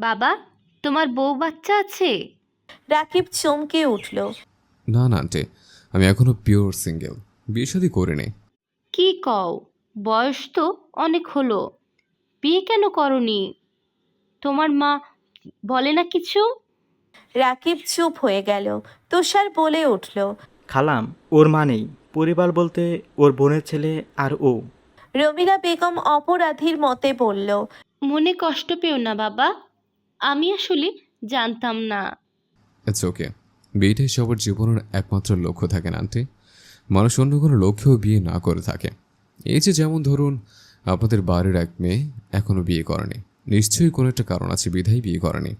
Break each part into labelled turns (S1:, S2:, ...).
S1: বাবা তোমার বউ বাচ্চা আছে?
S2: রাকিব চমকে উঠল।
S3: না না আন্টি আমি এখনও পিওর সিঙ্গেল বিয়ে শাদি করে নেই
S1: কি কও? বয়স তো অনেক হলো। বিয়ে কেন করনি? তোমার মা বলে না কিছু?
S2: রাকিব চুপ হয়ে গেল। তুষার বলে উঠল
S4: খালাম ওর মা নেই। পরিবার বলতে ওর বোনের ছেলে আর ও।
S2: রমিলা বেগম অপরাধীর মতে বলল
S1: মনে কষ্ট পেও না বাবা। আমি আসলে জানতাম না।
S3: ইটস ওকে বিয়েটাই সবার জীবনের একমাত্র লক্ষ্য থাকে না আন্টি। মানুষ অন্য কোনো লক্ষ্যেও বিয়ে না করে থাকে। এই যে যেমন ধরুন আপনাদের বাড়ির এক মেয়ে এখনও বিয়ে করেনি। নিশ্চয়ই কোনো একটা কারণ আছে বিধাই বিয়ে করেনি।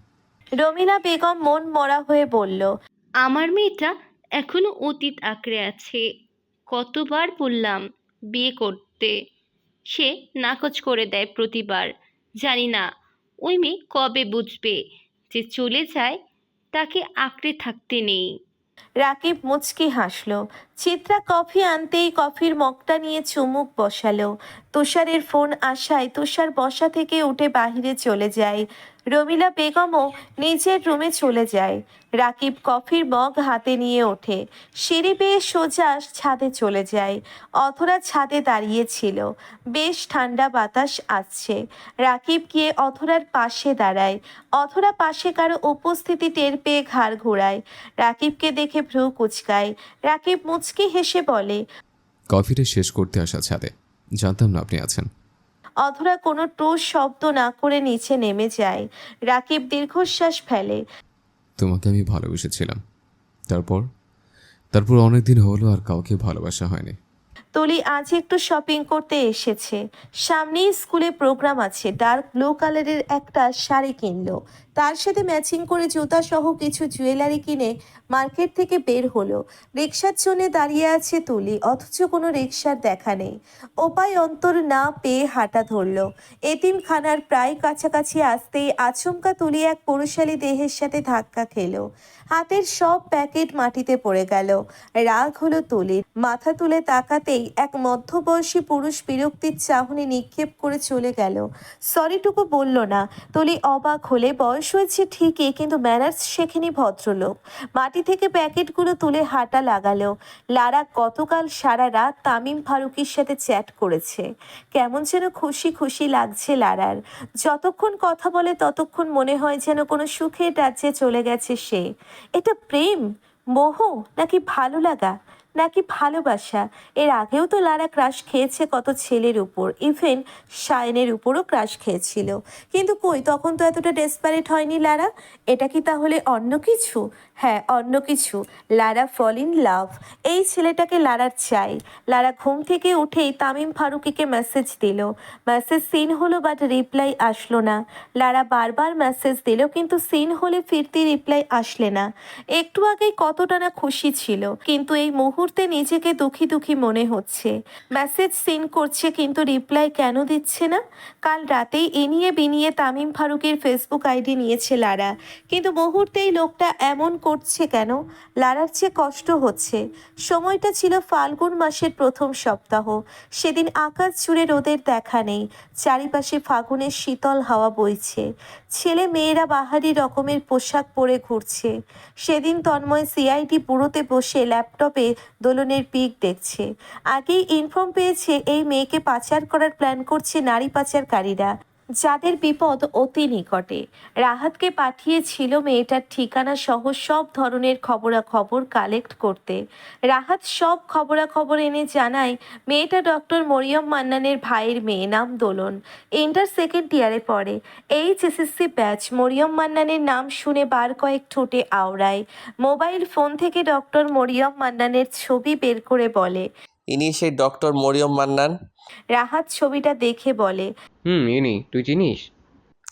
S2: রমিলা বেগম মন মরা হয়ে বলল
S1: আমার মেয়েটা এখনও অতীত আঁকড়ে আছে। কতবার বললাম বিয়ে করতে। সে নাকচ করে দেয় প্রতিবার। জানি না ওই মেয়ে কবে বুঝবে যে চলে যায়, তাকে আঁকড়ে থাকতে নেই।
S2: রাকিব মুচকি হাসলো। চিত্রা কফি আনতেই কফির মগটা নিয়ে চুমুক বসালো। তুষারের ফোন আসায় তুষার বসা থেকে উঠে বাহিরে চলে যায়। রমিলা বেগমও নিজের রুমে চলে যায়। রাকিব কফির মগ হাতে নিয়ে ওঠে। সিঁড়ি বেয়ে সোজা ছাদে চলে যায়। অথরা ছাদে দাঁড়িয়েছিল বেশ ঠান্ডা বাতাস আসছে। রাকিব গিয়ে অথরার পাশে দাঁড়ায়। অথরা পাশে কারও উপস্থিতি টের পেয়ে ঘাড় ঘোরায়। রাকিবকে দেখে ভ্রু কুচকায়। রাকিব মুচকি হেসে বলে,
S3: কফিটা শেষ করতে আসা ছাদে। জানতাম না আপনি আছেন।
S2: অধরা কোনো টোস শব্দ না করে নিচে নেমে যায়। রাকিব দীর্ঘশ্বাস ফেলে।
S3: তোমাকে আমি ভালোবেসেছিলাম। তারপর? তারপর অনেক দিন হলো আর কাউকে ভালোবাসা হয়নি।
S2: তলি আজ একটু শপিং করতে এসেছে। সামনেই স্কুলে প্রোগ্রাম আছে। ডার্ক ব্লু কালারের একটা শাড়ি কিনলো। তার সাথে ম্যাচিং করে জুতা সহ কিছু জুয়েলারি কিনে মার্কেট থেকে বের হলো। রিক্সার জন্য দাঁড়িয়ে আছে তুলি, অথচ কোনো রিক্সার দেখা নেই। ওপায় অন্তর না পেয়ে হাঁটা ধরলো। এতিমখানার প্রায় কাছাকাছি আসতেই আচমকা তুলি এক পুরুষালী দেহের সাথে ধাক্কা খেলো। হাতের সব প্যাকেট মাটিতে পড়ে গেল। রাগ হলো তুলির। মাথা তুলে তাকাতেই এক মধ্যবয়সী পুরুষ বিরক্তির চাহনি নিক্ষেপ করে চলে গেল। সরিটুকু বলল না। তুলি অবাক হলে বয়স হয়েছে ঠিকই, কিন্তু ম্যানার্স শেখেনি ভদ্রলোক। মাটি থেকে প্যাকেটগুলো তুলে হাঁটা লাগালো। লারা গতকাল সারা রাত তামিম ফারুকির সাথে চ্যাট করেছে। কেমন যেন খুশি খুশি লাগছে লারার। যতক্ষণ কথা বলে ততক্ষণ মনে হয় যেন কোনো সুখের রাজ্যে চলে গেছে সে। এটা প্রেম? মোহ? নাকি ভালো লাগা? নাকি ভালোবাসা? এর আগেও তো লারা ক্রাশ খেয়েছে কত ছেলের উপর। ইভেন শায়নের উপরও ক্রাশ খেয়েছিল। কিন্তু কই, তখন তো এতটা ডেসপারেট হয়নি লারা? এটা কি তাহলে অন্য কিছু? হ্যাঁ অন্য কিছু। লারা ফল ইন লাভ এই ছেলেটাকে লারার চাই। লারা ঘুম থেকে উঠেই তামিম ফারুকিকে মেসেজ দিল। মেসেজ সিন হলো বাট রিপ্লাই আসলো না। লারা বারবার মেসেজ দিল, কিন্তু সিন হলে ফিরতি রিপ্লাই আসলে না। একটু আগেই কতটা না খুশি ছিল। কিন্তু এই মুহূর্তে নিজেকে দুঃখী দুঃখী মনে হচ্ছে। মেসেজ সিন করছে কিন্তু রিপ্লাই কেন দিচ্ছে না? কাল রাতেই এ নিয়ে বিনিয়ে তামিম ফারুকের ফেসবুক আইডি নিয়েছে লারা। কিন্তু মুহূর্তেই লোকটা এমন করছে কেন? লারার চেয়ে কষ্ট হচ্ছে। সময়টা ছিল ফাল্গুন মাসের প্রথম সপ্তাহ। সেদিন আকাশ জুড়ে রোদের দেখা নেই। চারিপাশে ফাগুনের শীতল হাওয়া বইছে। ছেলে মেয়েরা বাহারি রকমের পোশাক পরে ঘুরছে। সেদিন তন্ময় সিআইটি বুড়োতে বসে ল্যাপটপে দোলনের পিক দেখছে। আগেই ইনফর্ম পেয়েছে এই মেয়েকে পাচার করার প্ল্যান করছে নারী পাচারকারীরা। যাদের বিপদ অতি নিকটে। রাহাতকে পাঠিয়েছিল মেয়েটার ঠিকানা সহ সব ধরনের খবরাখবর কালেক্ট করতে। রাহাত সব খবরাখবর এনে জানায়, মেয়েটা ডক্টর মরিয়ম মান্নানের ভাইয়ের মেয়ে নাম দোলন। ইন্টার সেকেন্ড ইয়ারে পড়ে। এইচ এসএসসি ব্যাচ। মরিয়ম মান্নানের নাম শুনে বার কয়েক ঠোঁটে আওড়ায়। মোবাইল ফোন থেকে ডক্টর মরিয়ম মান্নানের ছবি বের করে বলে
S5: ইনি সেই ডক্টর মরিয়ম মান্নান।
S2: রাহাত ছবিটা দেখে বলে
S6: হুম ইনি তুই চিনিস?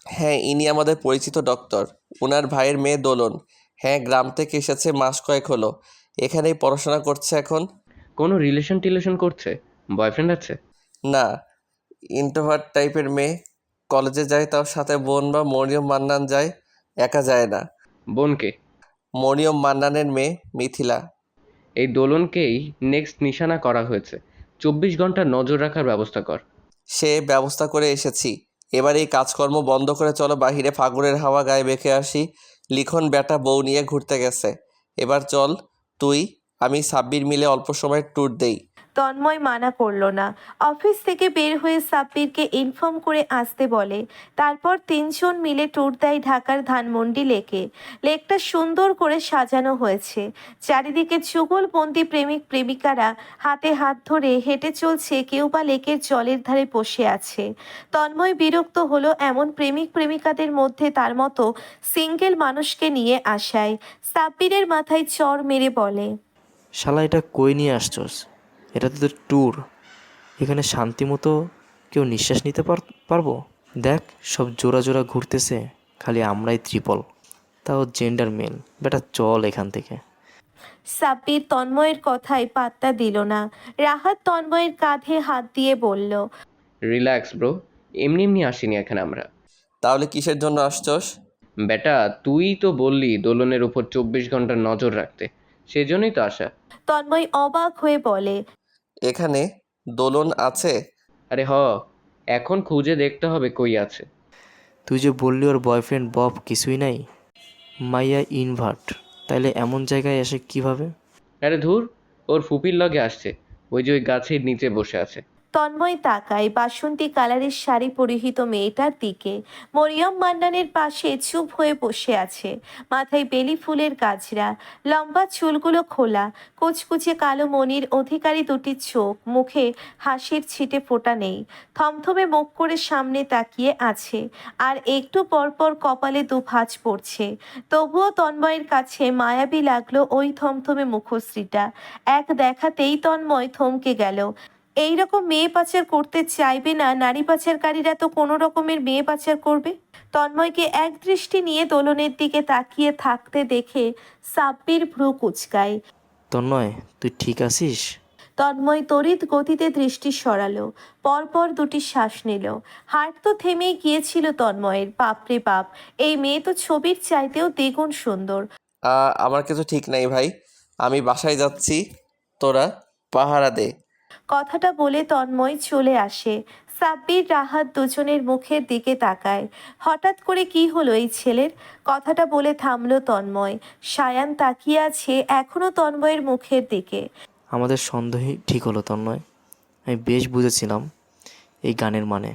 S5: হ্যাঁ ইনি আমাদের পরিচিত ডক্টর। ওনার ভাইয়ের মেয়ে দোলন। হ্যাঁ গ্রাম থেকে এসেছে মাস কয়েক হলো। এখানেই পড়াশোনা করছে এখন।
S6: কোনো রিলেশন টিলেশন করছে? বয়ফ্রেন্ড আছে?
S5: না ইন্ট্রোভার্ট টাইপের মেয়ে। কলেজে যায় তার সাথে বোন বা মরিয়ম মান্নান যায় একা যায় না।
S6: বোনকে?
S5: মরিয়ম মান্নানের মেয়ে মিথিলা।
S6: এই দোলনকেই নেক্সট নিশানা করা হয়েছে। চব্বিশ ঘণ্টা নজর রাখার ব্যবস্থা কর।
S5: সে ব্যবস্থা করে এসেছি। এবার এই কাজকর্ম বন্ধ করে চলো বাহিরে ফাগুনের হাওয়া গায়ে মেখে আসি। লিখন বেটা বউ নিয়ে ঘুরতে গেছে। এবার চল, তুই, আমি সাব্বির মিলে অল্প সময় ট্যুর দেই।
S2: তন্ময় মানা করল না। অফিস থেকে বের হয়ে সাব্বিরকে ইনফর্ম করে আসতে বলে। তারপর তিনজন মিলে ট্যুর দেয় ঢাকার ধানমন্ডি লেকে। লেকটা সুন্দর করে সাজানো হয়েছে। চারিদিকে যুগলবন্দি প্রেমিক প্রেমিকারা হাতে হাত ধরে হেঁটে চলছে, কেউ বা লেকের জলের ধারে বসে আছে। তন্ময় বিরক্ত হলো এমন প্রেমিক প্রেমিকাদের মধ্যে তার মতো সিঙ্গেল মানুষকে নিয়ে আসায়। সাব্বিরের মাথায় চর মেরে বলে,
S7: শালা, এটা কই নিয়ে আসছস? এটা তো ট্যুর এখানে শান্তি মতো কেউ নিঃশ্বাস নিতে পার- পারব? দেখ সব জোড়া জোড়া ঘুরতেছে খালি আমরাই ত্রিপল। তাও জেন্ডার মেল বেটা চল এখান থেকে।
S2: সাব্বির তন্ময়ের কথায় পাত্তা দিল না। রাহাত তন্ময়ের কাঁধে হাত দিয়ে বলল
S6: রিল্যাক্স ব্রো এমনি এমনি আসিনি এখানে আমরা।
S5: তাহলে কিসের জন্য আসছস?
S6: বেটা তুই তো বললি দোলনের উপর চব্বিশ ঘণ্টা নজর রাখতে। সেজন্যই তো আসা।
S2: তন্ময় অবাক হয়ে বলে
S5: এখানে দোলন আছে?
S6: আরে হ এখন খুঁজে দেখতে হবে কই আছে।
S7: তুই যে বললি ওর বয়ফ্রেন্ড বব কিছুই নাই? মাইয়া ইনভার্ট তাইলে এমন জায়গায় এসে কীভাবে?
S6: আরে ধুর ওর ফুপির লগে আসছে ওই যে ওই গাছের নিচে বসে আছে।
S2: তন্ময় তাকায়, বাসন্তী কালারের শাড়ি পরিহিত মেয়েটার দিকে। মরিয়ম মান্নানের পাশে চুপ হয়ে বসে আছে। মাথায় বেলি ফুলের গাছরা, লম্বা চুলগুলো খোলা, কুচকুচে কালো মনির অধিকারী দুটি চোখ, মুখে হাসির ছিটে ফোটা নেই। থমথমে মুখ করে সামনে তাকিয়ে আছে, আর একটু পরপর কপালে দু ভাঁজ পড়ছে। তবুও তন্ময়ের কাছে মায়াবী লাগল ওই থমথমে মুখশ্রীটা। এক দেখাতেই তন্ময় থমকে গেল। এই রকম মেয়ে পাচার করতে চাইবে না নারী পাচারকারীরা তো কোনো রকমের মেয়ে পাচার করবে। তন্ময়কে এক দৃষ্টি নিয়ে দোলনের দিকে তাকিয়ে থাকতে দেখে সাব্বির ভ্রু কুচকায়।
S7: তন্ময় তুই ঠিক আছিস?
S2: তন্ময় তড়িৎ গতিতে দৃষ্টি সরালো পরপর দুটি শ্বাস নিল। হার্ট তো থেমেই গিয়েছিল তন্ময়ের বাপরে বাপ এই মেয়ে তো ছবির চাইতেও দ্বিগুণ সুন্দর।
S5: আহ, আমার কিছু ঠিক নাই ভাই আমি বাসায় যাচ্ছি তোরা পাহারা দে।
S2: কথাটা বলে তন্ময় চলে আসে। সাব্বির রাহাত দুজনের মুখের দিকে তাকায়। হঠাৎ করে কি হলো এই ছেলের? কথাটা বলে থামলো তন্ময়। সায়ান তাকিয়ে আছে এখনও তন্ময়ের মুখের দিকে।
S7: আমাদের সন্দেহই ঠিক হলো তন্ময়। আমি বেশ বুঝেছিলাম এই গানের মানে।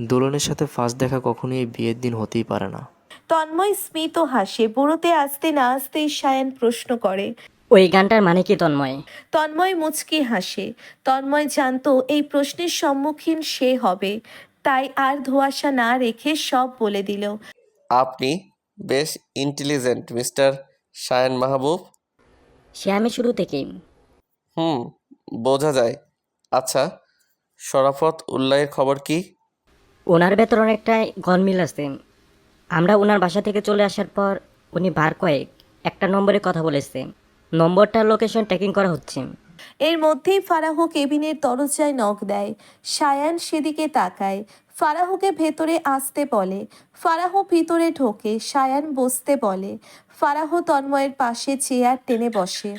S7: দোলনের সাথে ফার্স্ট দেখা কখনোই এই বিয়ের দিন হতেই পারে না।
S2: তন্ময় স্মিত হাসে। বুড়োতে আসতে না আসতেই সায়ান প্রশ্ন করে
S8: ওই গানটার মানে কি তন্ময়?
S2: তন্ময় মুচকি হাসে। তন্ময় জানতো এই প্রশ্নের সম্মুখীন সে হবে। তাই আর ধোঁয়াশা না রেখে সব বলে দিল।
S5: আপনি বেশ ইন্টেলিজেন্ট মিস্টার শায়ন মাহবুব।
S8: সে আমি শুরু থেকেই।
S5: হুম বোঝা যায়। আচ্ছা শরাফত উল্লাহের খবর কি?
S8: ওনার ভেতর অনেকটাই গনমিল আছে। আমরা ওনার বাসা থেকে চলে আসার পর উনি বার কয়েক একটা নম্বরে কথা বলেছে। নম্বরটার লোকেশন ট্র্যাকিং করা হচ্ছে।
S2: এর মধ্যেই ফারাহ কেবিনের দরজায় নখ দেয়। সায়ান সেদিকে তাকায়। ফারাহকে ভেতরে আসতে বলে। ফারাহ ভিতরে ঢোকে। সায়ান বসতে বলে। ফারাহ তন্ময়ের পাশে চেয়ার টেনে বসে।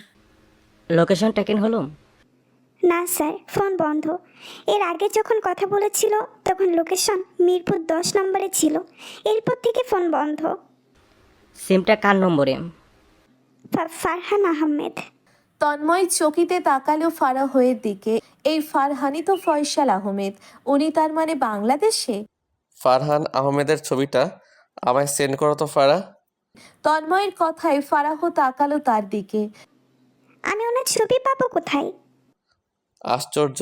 S8: লোকেশন ট্র্যাকিং হলো?
S9: না স্যার ফোন বন্ধ। এর আগে যখন কথা বলেছিল তখন লোকেশন মিরপুর দশ নম্বরে ছিল। এরপর থেকে ফোন বন্ধ।
S8: সিমটা কার নম্বরে?
S9: ফারহান আহমেদ।
S2: তন্ময় চকিতে তাকালো ফারাহের দিকে। এই ফারহানি তো ফয়সাল আহমেদ। উনি তার মানে বাংলাদেশে?
S5: ফারহান আহমেদের ছবিটা আমায় সেন্ড করো তো ফারা।
S2: তন্ময়ের কথায় ফারাহ তাকালো তার দিকে।
S9: আমি ওনার ছবি পাবো কোথায়?
S5: আশ্চর্য।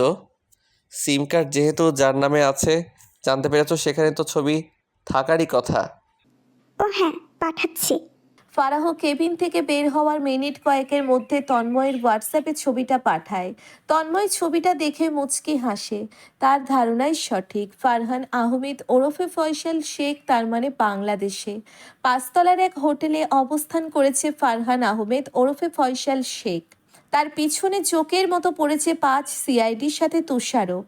S5: সিম কার্ড যেহেতু যার নামে আছে জানতে পেরেছ সেখানে তো ছবি থাকারই কথা।
S9: ও হ্যাঁ পাঠাচ্ছি।
S2: ফারাহ কেবিন থেকে বের হওয়ার মিনিট কয়েকের মধ্যে তন্ময়ের হোয়াটসঅ্যাপে ছবিটা পাঠায়। তন্ময় ছবিটা দেখে মুচকি হাসে। তার ধারণাই সঠিক। ফারহান আহমেদ ওরফে ফয়সাল শেখ, তার মানে বাংলাদেশে। পাঁচতলার এক হোটেলে অবস্থান করেছে ফারহান আহমেদ ওরফে ফয়সাল শেখ। তার পিছনে চোখের মতো পড়েছে পাঁচ সিআইডির সাথে তুষারও।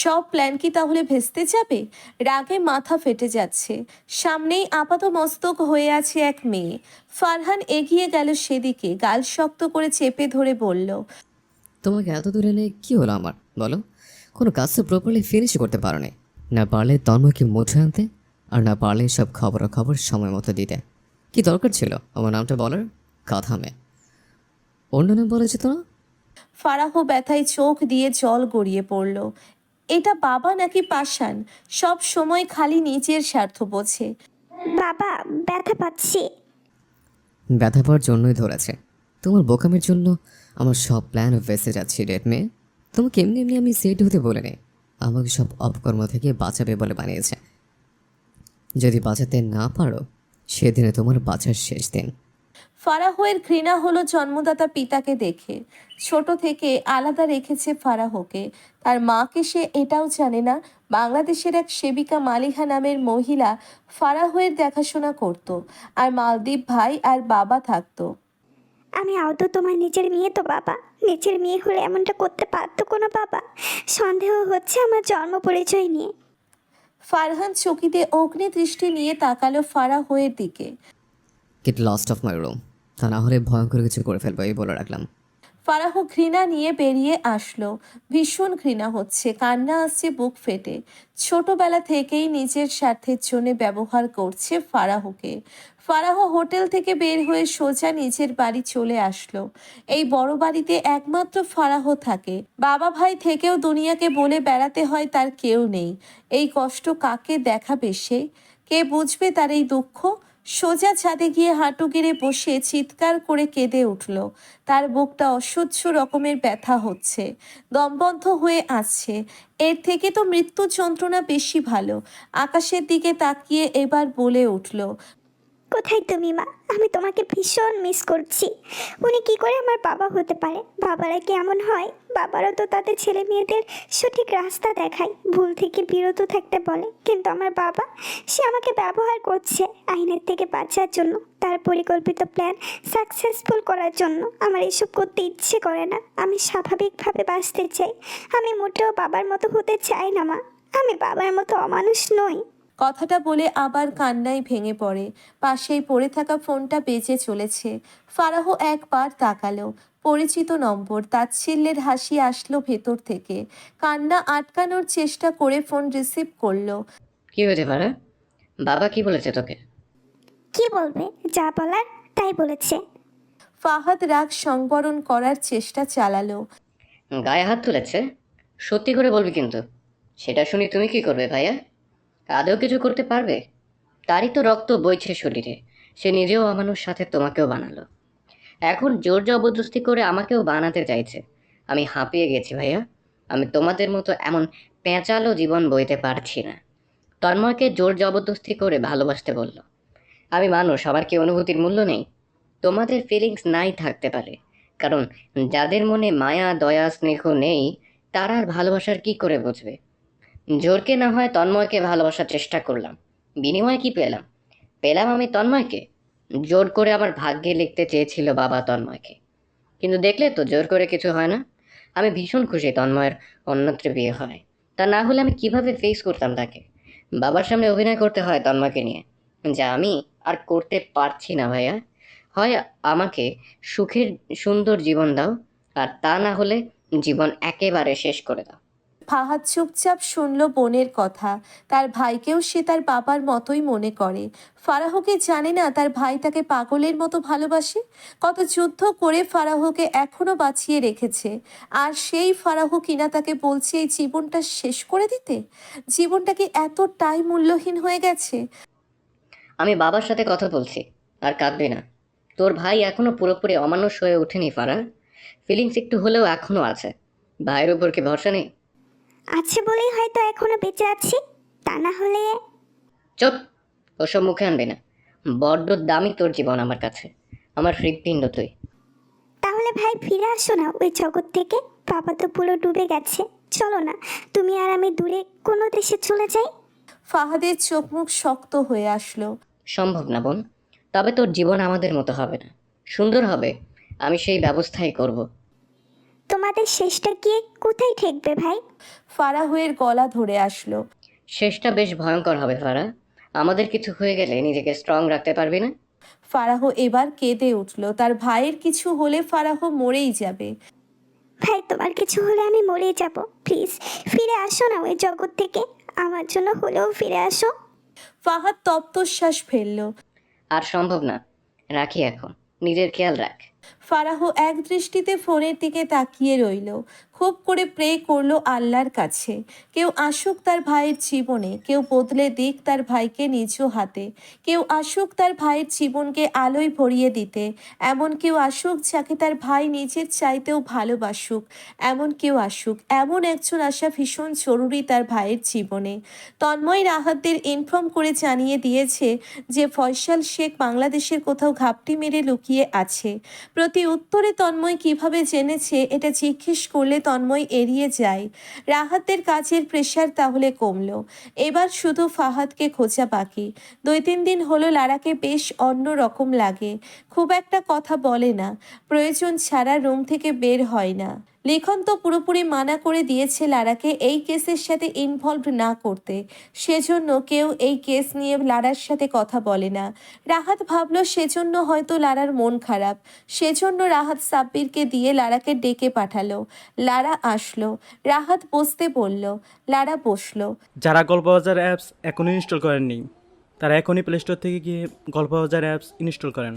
S2: সব প্ল্যান কি তাহলে ভেস্তে যাবে? রাগে মাথা ফেটে যাচ্ছে। সামনেই আপাত মস্তক হয়ে আছে এক মেয়ে। ফারহান এগিয়ে গেল সেদিকে, গাল শক্ত করে চেপে ধরে বলল,
S10: তোমাকে এত দূরে এনে কী হলো আমার? বলো। কোনো কাজ তো প্রপারলি ফিনিশ করতে পারো নি পারলে তন্ময়কে মুছে আনতে, আর না পারলে সব খবরাখবর সময় মতো দিতে। কি দরকার ছিল? আমার নামটা বলার? কথা মে অন্য নাম বলেছে তো না
S2: ফারাহ ব্যথায় চোখ দিয়ে জল গড়িয়ে পড়ল। এটা বাবা নাকি পাষাণ? সব সময় খালি নিজের স্বার্থ বোঝে।
S9: বাবা ব্যথা পাচ্ছি।
S10: ব্যথা পাওয়ার জন্যই ধরেছে। তোমার বোকামের জন্য আমার সব প্ল্যান ভেসে যাচ্ছে রেড মেয়ে তোমাকে এমনি এমনি আমি সেট হতে বলে নেই। আমাকে সব অপকর্ম থেকে বাঁচাবে বলে বানিয়েছে। যদি বাঁচাতে না পারো সেদিনে তোমার বাঁচার শেষ দিন।
S2: ফারাহের ঘৃণা হলো জন্মদাতা পিতাকে দেখে। ছোট থেকে আলাদা রেখেছে ফারাহকে। তার মাকে সে এটাও জানে না বাংলাদেশের এক সেবিকা মালিহা নামের মহিলা ফারাহের দেখাশোনা করত আর মালদ্বীপ ভাই আর বাবা থাকতো।
S9: আমি আদৌ তোমার নিজের মেয়ে তো বাবা। নিজের মেয়ে হলে এমনটা করতে পারতো কোনো বাবা? সন্দেহ হচ্ছে আমার জন্ম পরিচয় নিয়ে।
S2: ফারহান চকিতে অগ্নি দৃষ্টি নিয়ে তাকালো ফারাহের দিকে।
S10: Get lost of my room তা না হলে ভয়ঙ্কর কিছু করে ফেলব, এই বলে রাখলাম।
S2: ফারাহ ঘৃণা নিয়ে বেরিয়ে আসলো। ভীষণ ঘৃণা হচ্ছে, কান্না আসছে, বুক ফেটে। ছোটবেলা থেকেই নিজের স্বার্থের জন্য ব্যবহার করছে ফারাহকে। ফারাহ হোটেল থেকে বের হয়ে সোজা নিজের বাড়ি চলে আসলো। এই বড় বাড়িতে একমাত্র ফারাহ থাকে। বাবা ভাই থেকেও দুনিয়াকে বলে বেড়াতে হয়, তার কেউ নেই। এই কষ্ট কাকে দেখাবে সে? কে বুঝবে তার এই দুঃখ? সোজা ছাদে গিয়ে হাঁটু গেড়ে বসে চিৎকার করে কেঁদে উঠল। তার বুকটা অসহ্য রকমের ব্যথা হচ্ছে। দমবন্ধ হয়ে আসছে এর থেকে তো মৃত্যু যন্ত্রণা বেশি ভালো। আকাশের দিকে তাকিয়ে এবার বলে উঠল,
S9: কোথায় তুমি, মা? আমি তোমাকে ভীষণ মিস করছি। উনি কি করে আমার বাবা হতে পারে? বাবারা কি এমন হয়? বাবারা তো তাদের ছেলে মেয়েদের সঠিক রাস্তা দেখায়, ভুল থেকে বিরত থাকতে বলে। কিন্তু আমার বাবা, সে আমাকে ব্যবহার করছে আইনের থেকে বাঁচার জন্য, তার পরিকল্পিত প্ল্যান সাকসেসফুল করার জন্য। আমার এসব করতে ইচ্ছে করে না। আমি স্বাভাবিকভাবে বাঁচতে চাই। আমি মোটেও বাবার মতো হতে চাই না, মা। আমি বাবার মতো অমানুষ নই।
S2: কথাটা বলে আবার কান্নায় ভেঙে পড়ে। পাশেই পড়ে থাকা ফোনটা বেজে চলেছে। ফারাহ একবার তাকালো। পরিচিত নম্বর। তাচ্ছিল্যের হাসি আসলো ভেতর থেকে। কান্না আটকানোর চেষ্টা করে ফোন রিসিভ করল।
S8: কি হয়েছে ভাড়া বাবা কি বলেছে তোকে?
S9: কি বলবে? যা বলার তাই বলেছে।
S2: ফাহাদ রাগ সংবরণ করার চেষ্টা চালালো।
S8: গায়ে হাত তুলেছে? সত্যি করে বলবি কিন্তু। সেটা শুনি তুমি কি করবে ভাইয়া? আদৌ কিছু করতে পারবে? তারই তো রক্ত বইছে শরীরে। সে নিজেও আমানোর সাথে তোমাকেও বানালো। এখন জোর জবরদস্তি করে আমাকেও বানাতে চাইছে। আমি হাঁপিয়ে গেছি ভাইয়া। আমি তোমাদের মতো এমন পেঁচালো জীবন বইতে পারছি না। তন্ময়কে জোর জবরদস্তি করে ভালোবাসতে বলল। আমি মানুষ সবার কি অনুভূতির মূল্য নেই? তোমাদের ফিলিংস নাই থাকতে পারে। কারণ যাদের মনে মায়া, দয়া, স্নেহ নেই, তারা আর ভালোবাসার কি করে বুঝবে? জোরকে না হয় তন্ময়কে ভালোবাসার চেষ্টা করলাম। বিনিময়ে কি পেলাম? পেলাম আমি তন্ময়কে? জোর করে আমার ভাগ্যে লিখতে চেয়েছিল বাবা তন্ময়কে। কিন্তু দেখলে তো জোর করে কিছু হয় না। আমি ভীষণ খুশি তন্ময়ের অন্যত্র বিয়ে হয়। তা না হলে আমি কীভাবে ফেস করতাম তাকে? বাবার সামনে অভিনয় করতে হয় তন্ময়কে নিয়ে। যা আমি আর করতে পারছি না ভাইয়া। হয় আমাকে সুখের সুন্দর জীবন দাও, আর তা না হলে জীবন একেবারে শেষ করে দাও।
S2: ফাহাদ চুপচাপ শুনল বোনের কথা। তার ভাইকেও সে তার বাবার মতোই মনে করে। ফারাহকে জানে না তার ভাই তাকে পাগলের মতো ভালোবাসে? কত যুদ্ধ করে ফারাহকে এখনও বাঁচিয়ে রেখেছে। আর সেই ফারাহ কিনা তাকে বলছে, এই জীবনটা শেষ করে দিতে? জীবনটা কি এতটাই মূল্যহীন হয়ে গেছে?
S8: আমি বাবার সাথে কথা বলছি, আর কাঁদবে না। তোর ভাই এখনও পুরোপুরি অমানুষ হয়ে ওঠেনি ফারা ফিলিংস একটু হলেও এখনও আছে। ভাইয়ের উপর কি ভরসা নেই?
S9: আছে বলেই হয়তো এখনও বেঁচে আছি তা না হলে
S8: চুপ ওসব মুখে আনবি না। বড্ড দামি তোর জীবন আমার কাছে। আমার হৃৎপিণ্ড তুই।
S9: তাহলে ভাই ফিরে আসো না ওই জগৎ থেকে। বাবা তো পুরো ডুবে গেছে। চলো না তুমি আর আমি দূরে কোনো দেশে চলে যাই।
S2: ফাহাদের চোখ মুখ শক্ত হয়ে আসলো।
S8: সম্ভব না বোন তবে তোর জীবন আমাদের মতো হবে না। সুন্দর হবে আমি সেই ব্যবস্থাই করব।
S9: তোমাদের শেষটা গিয়ে কোথায় ঠেকবে ভাই?
S2: ফারাহের গলা ধরে আসলো।
S8: শেষটা বেশ ভয়ঙ্কর হবে ফারা। আমাদের কিছু হয়ে গেলে নিজেকে স্ট্রং রাখতে পারবি না।
S2: ফারাহ এবার কেঁদে উঠল। তার ভাইয়ের কিছু হলে ফারাহ মরেই যাবে।
S9: ভাই তোমার কিছু হলে আমি মরে যাব। প্লিজ ফিরে আসো না ওই জগৎ থেকে। আমার জন্য হলেও ফিরে আসো।
S2: ফাহাদ তপ্তশ্বাস ফেলল।
S8: আর সম্ভব না। রাখি এখন। নিজের খেয়াল রাখ।
S2: ফারাহ এক দৃষ্টিতে ফোনের দিকে তাকিয়ে রইল। খুব করে প্রে করল আল্লাহর কাছে। কেউ আসুক তার ভাইয়ের জীবনে, কেউ বদলে দিক তার ভাইকে নিজ হাতে। কেউ আসুক তার ভাইয়ের জীবনকে আলোয় ভরিয়ে দিতে। এমন কেউ আসুক যাকে তার ভাই নিজের চাইতেও ভালোবাসুক। এমন কেউ আসুক, এমন একজন আসা ভীষণ জরুরি তার ভাইয়ের জীবনে। তন্ময় রাহাতদের ইনফর্ম করে জানিয়ে দিয়েছে যে ফয়সাল শেখ বাংলাদেশের কোথাও ঘাপটি মেরে লুকিয়ে আছে। প্রতি উত্তরে তন্ময় কীভাবে জেনেছে এটা জিজ্ঞেস করলে তন্ময় এড়িয়ে যায়। রাহাতের কাজের প্রেশার তাহলে কমল। এবার শুধু ফাহাদকে খোঁজা বাকি। দুই তিন দিন হলো লারাকে বেশ অন্য রকম লাগে। খুব একটা কথা বলে না। প্রয়োজন ছাড়া রুম থেকে বের হয় না। লেখন তো পুরোপুরি মানা করে দিয়েছে লারাকে এই কেসের সাথে ইনভলভ না করতে। সেজন্য কেউ এই কেস নিয়ে লারার সাথে কথা বলে না। রাহাত ভাবলো সেজন্য হয়তো লারার মন খারাপ। সেজন্য রাহাত সাব্বিরকে দিয়ে লারাকে ডেকে পাঠালো। লারা আসলো। রাহাত বসতে বলল। লারা বসল।
S4: যারা গল্পবাজার অ্যাপস এখনও ইনস্টল করেননি, তারা এখনই প্লে স্টোর থেকে গিয়ে গল্পবাজার অ্যাপস ইনস্টল করেন।